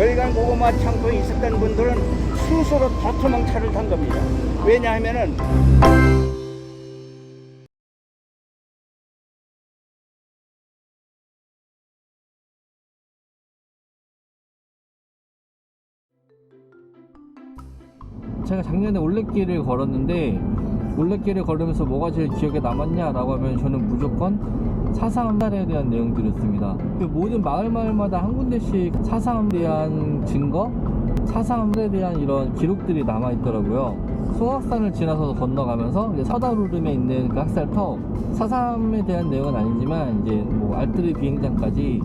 별간 고구마 창고에 있었던 분들은 스스로 도토망차를 탄 겁니다. 왜냐하면은 제가 작년에 올레길을 걸었는데 올레길을 걸으면서 뭐가 제일 기억에 남았냐라고 하면 저는 무조건 사삼달에 대한 내용들이었습니다. 그 모든 마을 마을마다 한 군데씩 사삼에 대한 증거, 사삼에 대한 이런 기록들이 남아 있더라고요. 소학산을 지나서 건너가면서 이제 서다루름에 있는 그 학살터 사삼에 대한 내용은 아니지만 이제 뭐 알뜨르 비행장까지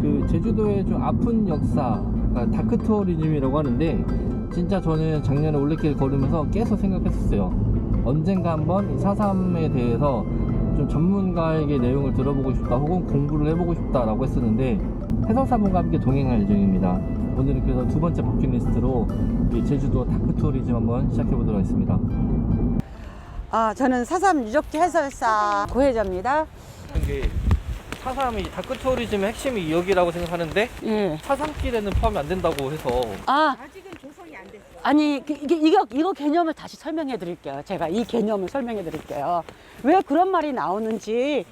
그 제주도의 좀 아픈 역사, 그러니까 다크 투어리즘이라고 하는데 진짜 저는 작년에 올레길 걸으면서 계속 생각했었어요. 언젠가 한번 이 사삼에 대해서 좀 전문가에게 내용을 들어보고 싶다 혹은 공부를 해보고 싶다라고 했었는데 해설사분과 함께 동행할 예정입니다. 오늘은 그래서 두 번째 버킷리스트로 이 제주도 다크 투어리즘 한번 시작해 보도록 하겠습니다. 아, 저는 사삼 유적지 해설사 고혜자입니다. 이게 사삼이 다크 투어리즘의 핵심이 여기라고 생각하는데 예. 사삼길에는 포함이 안 된다고 해서 아, 아니 그- 이게 이거 이거 개념을 다시 설명해 드릴게요. 제가 이 개념을 설명해 드릴게요. 왜 그런 말이 나오는지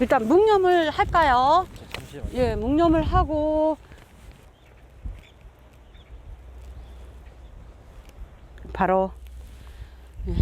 일단 묵념을 할까요? 잠시만요. 예, 묵념을 하고 바로 예.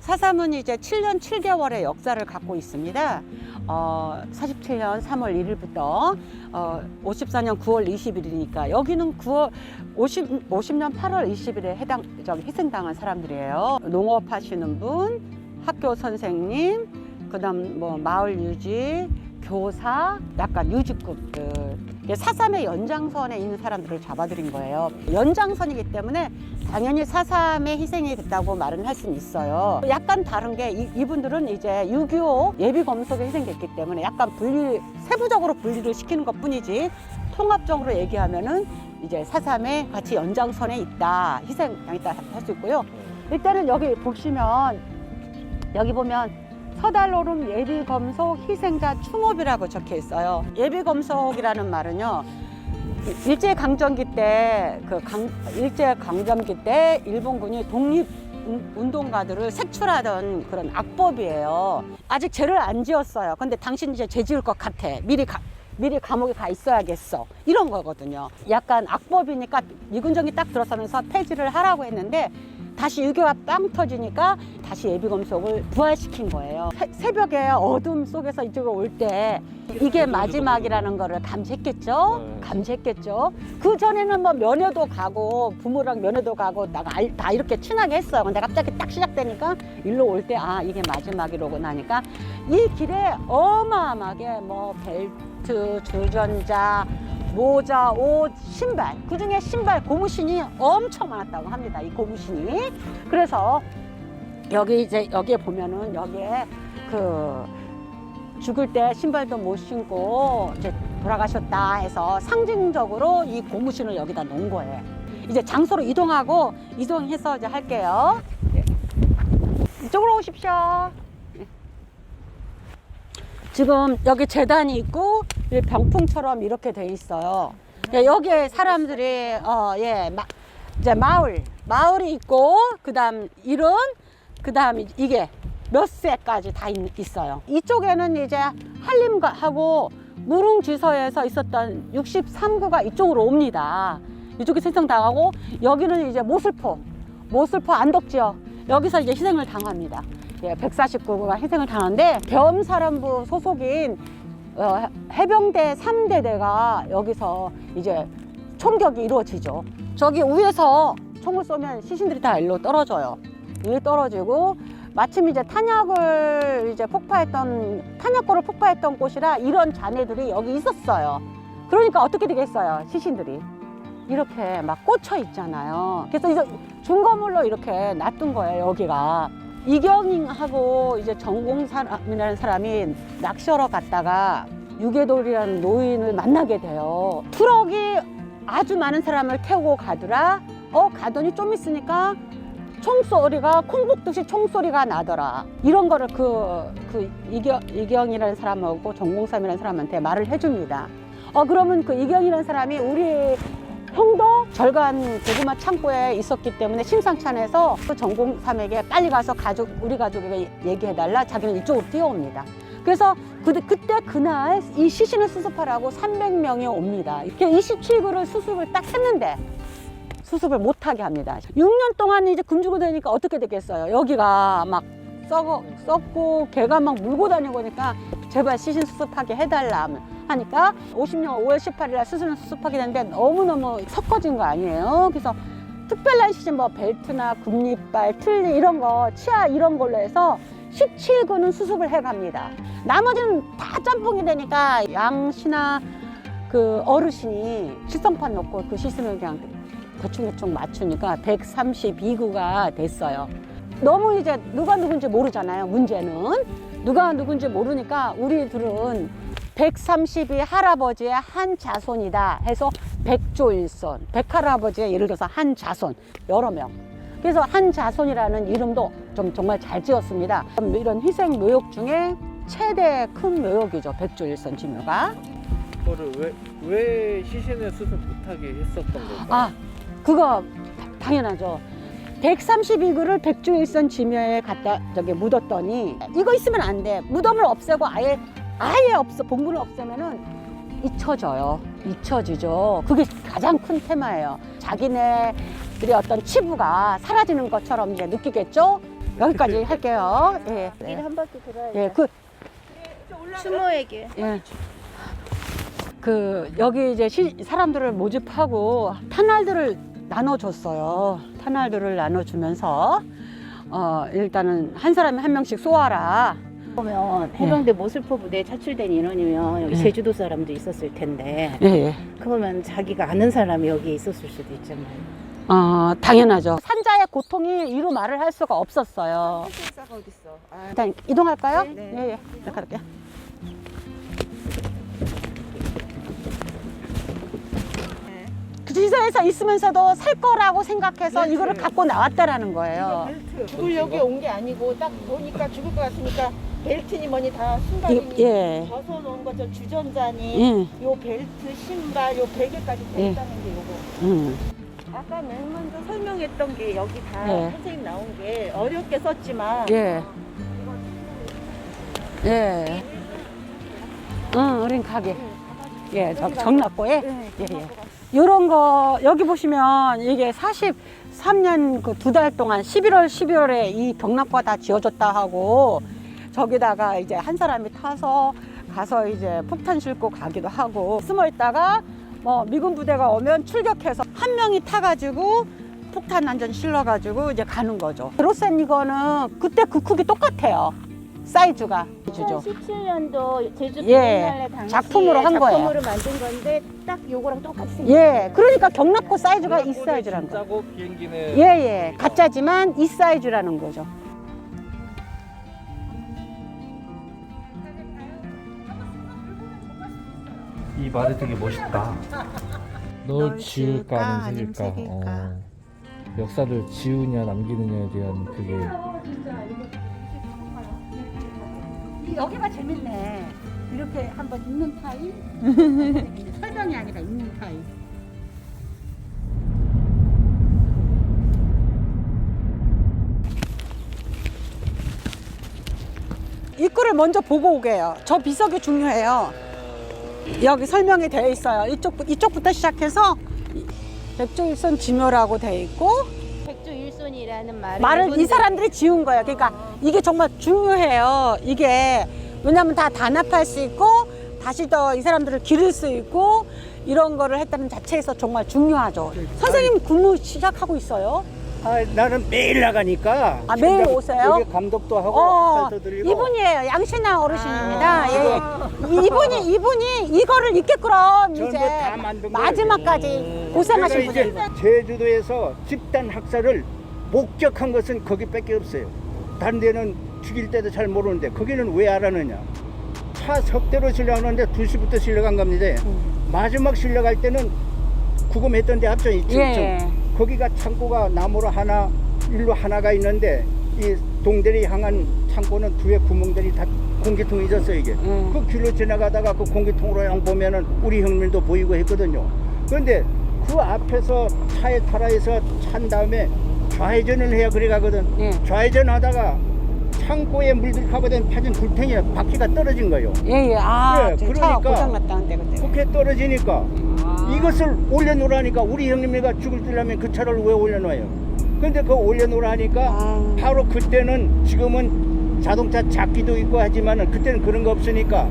사삼은 이제 7년 7개월의 역사를 갖고 있습니다. 어, 47년 3월 1일부터 어, 54년 9월 20일이니까 여기는 9월 50, 50년 8월 20일에 해당 저기 희생당한 사람들이에요. 농업하시는 분, 학교 선생님, 그다음 뭐 마을 유지, 교사, 약간 유직급들 사삼의 연장선에 있는 사람들을 잡아들인 거예요. 연장선이기 때문에 당연히 사삼의 희생이 됐다고 말은 할 수는 있어요. 약간 다른 게 이, 이분들은 이제 6.25 예비 검속에 희생됐기 때문에 약간 분리 세부적으로 분리를 시키는 것 뿐이지 통합적으로 얘기하면은 이제 사삼의 같이 연장선에 있다 희생양 있다 할 수 있고요. 일단은 여기 보시면 여기 보면 서달로름 예비검속 희생자 추모비라고 적혀 있어요. 예비검속이라는 말은요. 일제 강점기 때그 일제 강점기 때 일본군이 독립 운- 운동가들을 색출하던 그런 악법이에요. 아직 죄를 안 지었어요. 근데 당신 이제 죄 지을 것 같아. 미리 가, 미리 감옥에 가 있어야겠어. 이런 거거든요. 약간 악법이니까 미군정이 딱 들어서면서 폐지를 하라고 했는데 다시 유교가 빵 터지니까 다시 예비 검속을 부활시킨 거예요. 새, 벽에 어둠 속에서 이쪽으로 올 때 이게 마지막이라는 거를 감지했겠죠? 네. 감지했겠죠? 그 전에는 뭐 면회도 가고 부모랑 면회도 가고 나- 알- 다 이렇게 친하게 했어요. 근데 갑자기 딱 시작되니까 일로 올 때 아 이게 마지막이로구나 하니까 이 길에 어마어마하게 뭐 벨트, 주전자, 모자, 옷, 신발 그 중에 신발 고무신이 엄청 많았다고 합니다. 이 고무신이 그래서 여기 이제 여기에 보면은 여기에 그 죽을 때 신발도 못 신고 이제 돌아가셨다 해서 상징적으로 이 고무신을 여기다 놓은 거예요. 이제 장소로 이동하고 이동해서 이제 할게요. 예. 이쪽으로 오십시오. 예. 지금 여기 재단이 있고 이 병풍처럼 이렇게 돼 있어요. 예, 여기에 사람들이 어예 이제 마을 마을이 있고 그다음 이런 그다음 이게 몇 세까지 다 있- 있어요. 이쪽에는 이제 한림하고 무릉지서에서 있었던 63구가 이쪽으로 옵니다. 이쪽에 생성당하고 여기는 이제 모슬포, 모슬포 안덕지역 여기서 이제 희생을 당합니다. 예, 149구가 희생을 당하는데 겸사령부 소속인 어, 해병대 3대대가 여기서 이제 총격이 이루어지죠. 저기 위에서 총을 쏘면 시신들이 다 일로 떨어져요. 일로 떨어지고 마침 이제 탄약을 이제 폭파했던 탄약고를 폭파했던 곳이라 이런 잔해들이 여기 있었어요. 그러니까 어떻게 되겠어요? 시신들이 이렇게 막 꽂혀 있잖아요. 그래서 이제 중거물로 이렇게 놔둔 거예요. 여기가 이경잉하고 이제 전공 사람이라는 사람이 낚시하러 갔다가 유괴돌이라는 노인을 만나게 돼요. 트럭이 아주 많은 사람을 태우고 가더라. 어 가더니 좀 있으니까 총소리가 콩국듯이 총소리가 나더라. 이런 거를 그, 그 이경, 이경이라는 사람하고 전공삼이라는 사람한테 말을 해줍니다. 어 그러면 그 이경이라는 사람이 우리 형도 절간 고구마 창고에 있었기 때문에 심상치 않아서 그 전공삼에게 빨리 가서 가족 우리 가족에게 얘기해달라 자기는 이쪽으로 뛰어옵니다. 그래서 그, 그때 그날 이 시신을 수습하라고 300명이 옵니다. 이렇게 27구를 수습을 딱 했는데 수습을 못하게 합니다. 6년 동안 이제 금주고 되니까 어떻게 되겠어요? 여기가 막 썩어, 썩고 개가 막 물고 다니고 하니까 제발 시신 수습하게 해달라 하 니까 50년 5월 18일 날 수술을 수습하게 됐는데 너무너무 섞어진 거 아니에요? 그래서 특별한 시신 뭐 벨트나 굽니발, 틀니 이런 거, 치아 이런 걸로 해서 17구는 수습을 해 갑니다. 나머지는 다 짬뽕이 되니까 양씨나 그 어르신이 실성판 넣고 그 시스템을 그냥 대충대충 맞추니까 132구가 됐어요. 너무 이제 누가 누군지 모르잖아요. 문제는 누가 누군지 모르니까 우리들은 132 할아버지의 한 자손이다 해서 백조일손, 백할아버지의 예를 들어서 한 자손 여러 명. 그래서 한 자손이라는 이름도 좀 정말 잘 지었습니다. 이런 희생 묘역 중에 최대 큰 묘역이죠. 백조일손 지묘가. 그거를 왜, 왜 시신을 수습 못하게 했었던 건가요? 아, 그거 당연하죠. 132구를 백조일선 지묘에 갖다 저기 묻었더니 이거 있으면 안 돼. 무덤을 없애고 아예 아예 없어 본분을 없애면은 잊혀져요. 잊혀지죠. 그게 가장 큰 테마예요. 자기네들의 어떤 치부가 사라지는 것처럼 이제 느끼겠죠. 여기까지 할게요. 예. 길한 바퀴 돌아야 예, 그 추모에게 예. 그 여기 이제 시, 사람들을 모집하고 탄알들을 나눠줬어요. 탄알들을 나눠주면서 어 일단은 한 사람이 한 명씩 쏘아라. 보면 해병대 모슬포 부대에 차출된 인원이면 여기 네. 제주도 사람도 있었을 텐데 예, 예. 그러면 자기가 아는 사람이 여기 있었을 수도 있잖아요. 어 당연하죠. 산자의 고통이 이루 말을 할 수가 없었어요. 실사가 어딨어? 아, 일단 이동할까요? 네. 예, 예. 이렇게 할게요. 그 지사에서 있으면서도 살 거라고 생각해서 이거를 갖고 나왔다라는 거예요. 죽으려고 온 게 아니고 딱 보니까 죽을 것 같으니까 벨트니 뭐니 다 이- 신발이니 예. 벗어 놓은 거저 주전자니 예. 요 벨트 신발 요 베개까지 다 예. 있다는 게 요거 음. 아까 맨 먼저 설명했던 게 여기 다 예. 선생님 나온 게 어렵게 썼지만 예. 예. 응, 우린 가게. 예, 저 정락고에. 네, 예, 예. 요런 거, 여기 보시면 이게 43년 그 두 달 동안 11월, 12월에 이 경락과 다 지어졌다 하고 저기다가 이제 한 사람이 타서 가서 이제 폭탄 싣고 가기도 하고 숨어 있다가 뭐 미군 부대가 오면 출격해서 한 명이 타가지고 폭탄 안전 실러가지고 이제 가는 거죠. 로센 이거는 그때 그 크기 똑같아요. 사이즈가. 주죠. 2017년도 제주도 예, 옛날에 당시에 작품으로 한 거예요. 작품으로 만든 건데 딱 요거랑 생겼어요. 예, 그러니까 경락고 사이즈가 이 사이즈라는 거. 진짜고 비행기는 예, 예. 가짜지만 이 사이즈라는 거죠. 이 말이 되게 멋있다. 널 지울까 아니면 새길까? 어. 역사를 지우냐 남기느냐에 대한 그게 여기가 재밌네. 이렇게 한번 있는 타입. 설명이 아니라 있는 타입. 입구를 먼저 보고 오게요. 저 비석이 중요해요. 여기 설명이 되어 있어요. 이쪽 이쪽부터 시작해서 백조일선 지묘라고 되어 있고 백조 일손이라는 말을 말을 이 사람들이 지은 거예요. 그러니까 이게 정말 중요해요. 이게 왜냐하면 다 단합할 수 있고 다시 더 이 사람들을 기를 수 있고 이런 거를 했다는 자체에서 정말 중요하죠. 선생님 근무 시작하고 있어요. 아, 나는 매일 나가니까. 아, 매일 오세요? 여기 감독도 하고 어, 살도 드리고. 이분이에요. 양신아 어르신입니다. 아. 예, 예. 이분이 이분이 이거를 있겠그럼 전부 이제 다 만든 거예요. 마지막까지 고생하신 이제 분들. 제주도에서 집단 학살을 목격한 것은 거기밖에 없어요. 다른 데는 죽일 때도 잘 모르는데 거기는 왜 알았느냐? 차 석대로 실려가는데 2시부터 실려간 겁니다. 마지막 실려갈 때는 구금했던 데 앞전 있죠. 예. 거기가 창고가 나무로 하나, 일로 하나가 있는데 이 동대리 향한 창고는 두에 구멍들이 다 공기통이 있었어요 이게. 음. 그 길로 지나가다가 그 공기통으로 양 보면은 우리 형님도 보이고 했거든요. 그런데 그 앞에서 차에 타라해서 찬 다음에 좌회전을 해야 그래 가거든. 예. 좌회전 하다가 창고에 물들카거든 파진 굴탱이에 바퀴가 떨어진 거예요. 예예. 아, 예, 저 차가 그러니까 고장 났다는데 그때. 그렇게 떨어지니까 아. 이것을 올려놓으라니까 우리 형님이가 죽을 줄라면 그 차를 왜 올려놔요? 근데 그거 올려놓으라니까 아. 바로 그때는 지금은 자동차 잡기도 있고 하지만은 그때는 그런 거 없으니까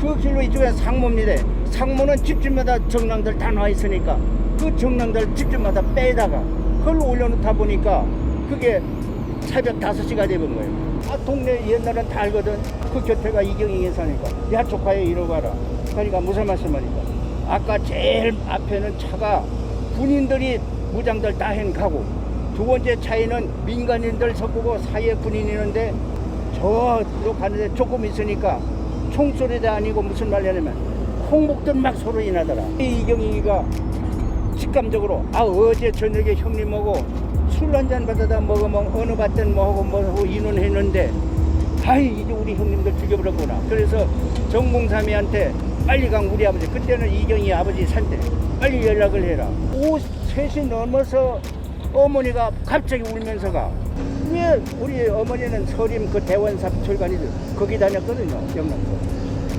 그 길로 이쪽에 상모입니다. 상모는 집집마다 정랑들 다 나와 있으니까 그 정랑들 집집마다 빼다가 그걸 올려놓다 보니까 그게 새벽 5시가 되는 거예요. 아, 동네 옛날엔 다 알거든. 그 곁에가 이경영에 사니까. 야, 조카야, 이러고 가라. 그러니까 무슨 말씀하니까. 아까 제일 앞에는 차가 군인들이 무장들 다 행가고 두 번째 차에는 민간인들 섞고 사이에 군인이 있는데 저로 가는데 조금 있으니까 총소리도 아니고 무슨 말이냐면 홍목들 막 인하더라. 이 이경이가 직감적으로 아 어제 저녁에 형님하고 술 한잔 받아다 먹으면 어느 밭든 뭐하고 뭐하고 인원했는데 아이 이제 우리 형님들 죽여버렸구나 그래서 정공삼이한테 빨리 간 우리 아버지. 그때는 이경이 아버지 산대. 빨리 연락을 해라. 오후 3시 넘어서 어머니가 갑자기 울면서가 왜 우리 어머니는 서림 그 대원사 철관이들 거기 다녔거든요 영남서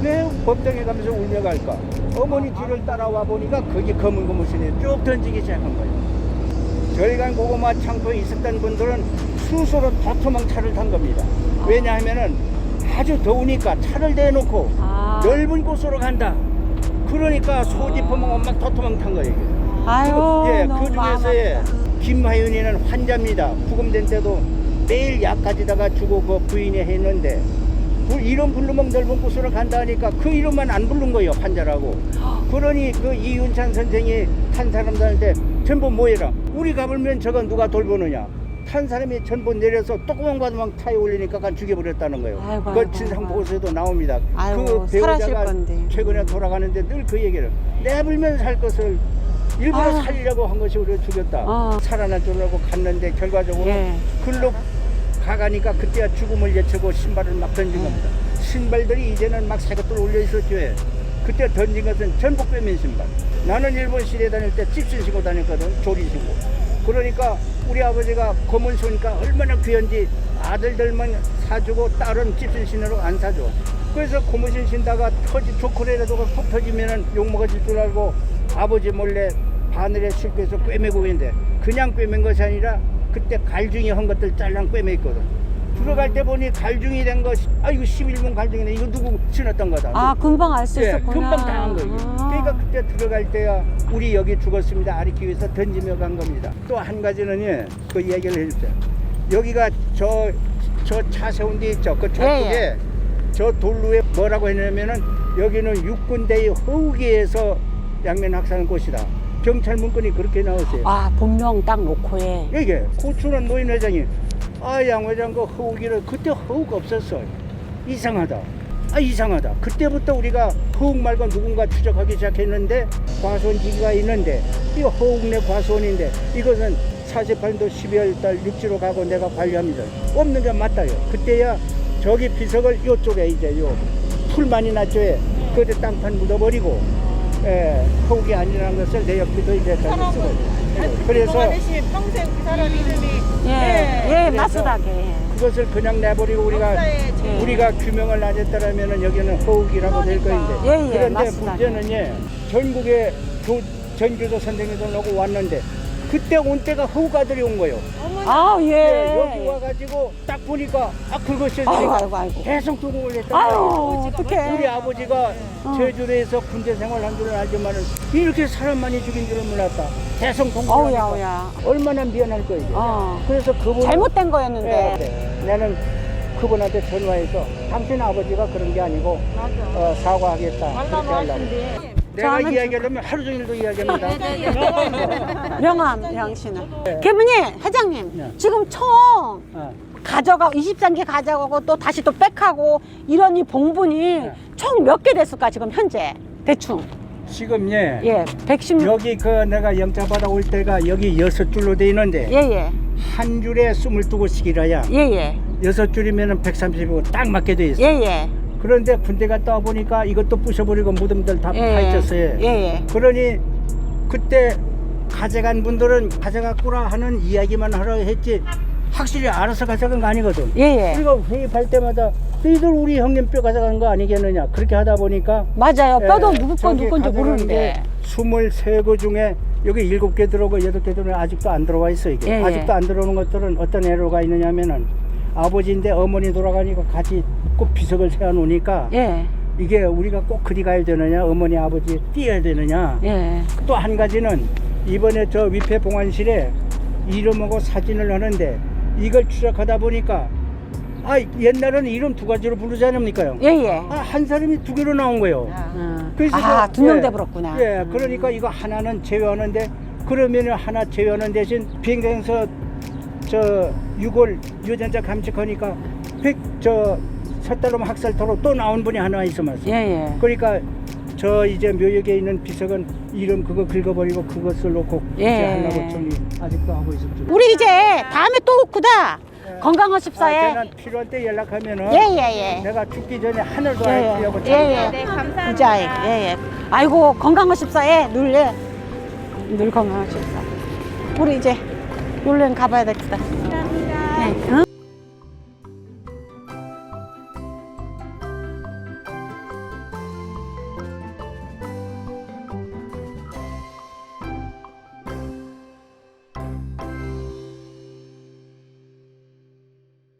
왜 법정에 가면서 울며 갈까? 어머니 뒤를 따라와 보니까 거기 검은 고무신에 쭉 던지기 시작한 거예요. 저희가 고구마 창고에 있었던 분들은 스스로 도토망 차를 탄 겁니다. 왜냐하면은 아주 더우니까 차를 대놓고 아. 넓은 곳으로 간다. 그러니까 소지품은 막 도토망 탄 거예요. 이게. 아유. 그, 예, 너무 그 중에서의 아프다. 김하윤이는 환자입니다. 구금된 때도 매일 약 가지다가 주고 그 부인이 했는데 그 이름 부르면 넓은 곳으로 간다 하니까 그 이름만 안 부른 거예요 환자라고. 그러니 그 이윤찬 선생이 탄 사람들한테 전부 모여라. 우리 가불면 저거 누가 돌보느냐. 탄 사람이 전부 내려서 조그만 과도막 타에 올리니까 간 죽여버렸다는 거예요. 아이고, 그 아이고, 진상 아이고. 보고서도 나옵니다. 아이고, 그 배우자가. 최근에 돌아가는데 늘 그 얘기를 내불면 살 것을 일부러 아유. 살리려고 한 것이 우리를 죽였다. 어. 살아날 줄 알고 갔는데 결과적으로 예. 글로 가가니까 그때야 죽음을 예측고 신발을 막 던진 겁니다. 신발들이 이제는 막 새것들 올려 있었죠. 그때 던진 것은 전부 빼면 신발. 나는 일본 시대 다닐 때 집신 신고 다녔거든. 조리 신고. 그러니까 우리 아버지가 검은 소니까 얼마나 귀한지 아들들만 사주고 딸은 집신 신으로 안 사줘. 그래서 고무신 신다가 터지 초콜릿이라도 톡 터지면은 욕 먹어질 줄 알고 아버지 몰래 바늘에 실고해서 꿰매고 있는데 그냥 꿰맨 것이 아니라 그때 갈중이 한 것들 잘랑 꿰매 있거든. 들어갈 때 보니 갈중이 된 것이 아 이거 11분 갈중이네 이거 누구 신었던 거다. 아, 금방 알 수 예, 있었구나. 금방 당한 거예요. 아. 그러니까 그때 들어갈 때야 우리 여기 죽었습니다. 아리키 위해서 던지며 간 겁니다. 또 한 가지는 예, 그 얘기를 해주세요. 여기가 저 저 차 세운 데 있죠. 그 예, 저쪽에 저 돌루에 뭐라고 했냐면은 여기는 육군대의 허우기에서 양면 학사하는 곳이다. 경찰 문건이 그렇게 나왔어요. 아, 본명 딱 놓고 해. 이게 고추는 노인 회장이 아 양 회장 그 허우기를 그때 허우가 없었어. 이상하다. 아 이상하다. 그때부터 우리가 허욱 말고 누군가 추적하기 시작했는데 과수원지기가 있는데 이거 허욱 내 과수원인데 이것은 48년도 12월 달 육지로 가고 내가 관리합니다. 없는 게 맞다요. 그때야 저기 비석을 요쪽에 이제 요 풀만이 났죠. 그때 땅판 묻어버리고 예, 허욱이 아니라는 것을 내 옆에도 이제 다 쓰고 그래서 평생 그 사람 이름이 예, 네, 예, 그래서- 맞수다게. 그것을 그냥 내버리고 우리가 예. 우리가 규명을 안 했더라면은 여기는 허욱이라고 될. 거인데 예, 예, 그런데 맞습니다. 문제는 예 전국에 교, 전교도 선생님들 오고 왔는데 그때 온 때가 허우가들이 온 거예요. 아, 예. 예, 여기 와가지고 딱 보니까 아 그것이 아이고, 아이고, 아이고. 계속 도움을 했다. 아유, 어떡해. 우리 아버지가 어. 제주도에서 군대 생활한 줄은 알지만은 이렇게 사람 많이 죽인 줄은 몰랐다. 계속 어우야, 어우야. 얼마나 미안할 거예요. 어. 그래서 그분 잘못된 거였는데. 네. 나는 그분한테 전화해서 당신 아버지가 그런 게 아니고 어, 사과하겠다. 그렇게 하려고. 내가 저는 이야기하려면 하루 종일도 이야기합니다. 명함, 당신은. 개문님, 회장님, 네. 지금 총 어. 가져가 23개 가져가고 또 다시 또 백하고 이런 이 봉분이 네. 총 몇 개 됐을까 지금 현재 대충 지금 예, 예 116. 여기 그 내가 영장 받아 올 때가 여기 여섯 줄로 돼 있는데 예예 한 줄에 스물두 곳씩이라야 예예 여섯 줄이면은 130이고 딱 맞게 돼 있어. 예예 그런데 군대 갔다 와 보니까 이것도 부셔버리고 무덤들 다 예. 파헤쳤어요. 예, 예. 그러니 그때 가져간 분들은 가져갔구나 하는 이야기만 하라 했지 확실히 알아서 가져간 거 아니거든. 예, 예. 우리가 회의할 때마다 너희들 우리 형님 뼈 가져간 거 아니겠느냐 그렇게 하다 보니까 맞아요. 뼈도 예, 누구 건 저기 누구 건지 모르는데. 게 23거 중에 여기 7개 들어오고 8개 들어오면 아직도 안 들어와 있어 이게 예, 예. 아직도 안 들어오는 것들은 어떤 애로가 있느냐면은 아버지인데 어머니 돌아가니까 같이 꼭 비석을 세워놓으니까 예, 이게 우리가 꼭 그리 가야 되느냐 어머니 아버지 띄어야 되느냐 예. 또 한 가지는 이번에 저 위패 봉안실에 이름하고 사진을 하는데 이걸 추적하다 보니까 아 옛날에는 이름 두 가지로 부르지 않습니까요? 예, 예. 아, 한 사람이 두 개로 나온 거예요. 어. 그래서 아, 저- 두명 예, 돼버렸구나. 예, 그러니까 이거 하나는 제외하는데 그러면은 하나 제외하는 대신 비행장에서 저 6월 유전자 감식하니까 백저 설달놈 학살토로 또 나온 분이 하나 있어 맞어. 예, 예. 그러니까 저 이제 묘역에 있는 비석은 이름 그거 긁어버리고 그것을 놓고 예. 이제 하려고 정리 아직도 하고 있었죠. 우리 이제 다음에 또 오구다. 예. 건강하십사에. 아, 저는 필요할 때 연락하면은 예, 예, 예. 내가 죽기 전에 하늘도 예, 알려고 예, 예. 네, 감사합니다. 부자에. 예, 예. 아이고, 건강하십사에. 늘, 예. 늘 건강하십사. 우리 이제 놀래는 가봐야 되겠다. 감사합니다. 네. 응?